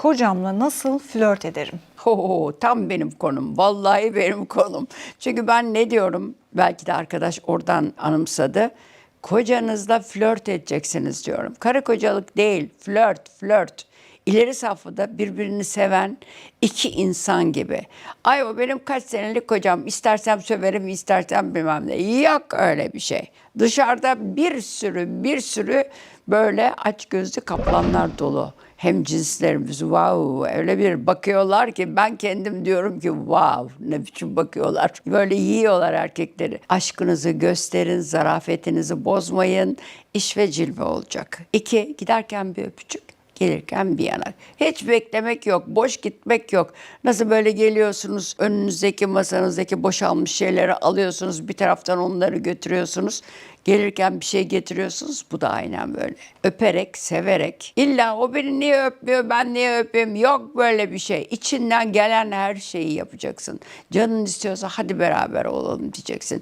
kocamla nasıl flört ederim? Ho, tam benim konum. Vallahi benim konum. Çünkü ben ne diyorum? Belki de arkadaş oradan anımsadı. Kocanızla flört edeceksiniz diyorum. Karı kocalık değil, flört, flört. İleri safhada birbirini seven iki insan gibi. Ay o benim kaç senelik kocam. İstersem söverim, istersem bilmem ne. Yok öyle bir şey. Dışarıda bir sürü, bir sürü böyle aç gözlü kaplanlar dolu hem cinslerimiz wow öyle bir bakıyorlar ki ben kendim diyorum ki wow ne biçim bakıyorlar. Böyle yiyorlar erkekleri. Aşkınızı gösterin, zarafetinizi bozmayın. İş ve cilve olacak. İki, giderken bir öpücük. Gelirken bir yanak. Hiç beklemek yok, boş gitmek yok. Nasıl böyle geliyorsunuz, önünüzdeki masanızdaki boşalmış şeyleri alıyorsunuz, bir taraftan onları götürüyorsunuz. Gelirken bir şey getiriyorsunuz, bu da aynen böyle. Öperek, severek. İlla o beni niye öpmüyor, ben niye öpeyim? Yok böyle bir şey. İçinden gelen her şeyi yapacaksın. Canın istiyorsa hadi beraber olalım diyeceksin.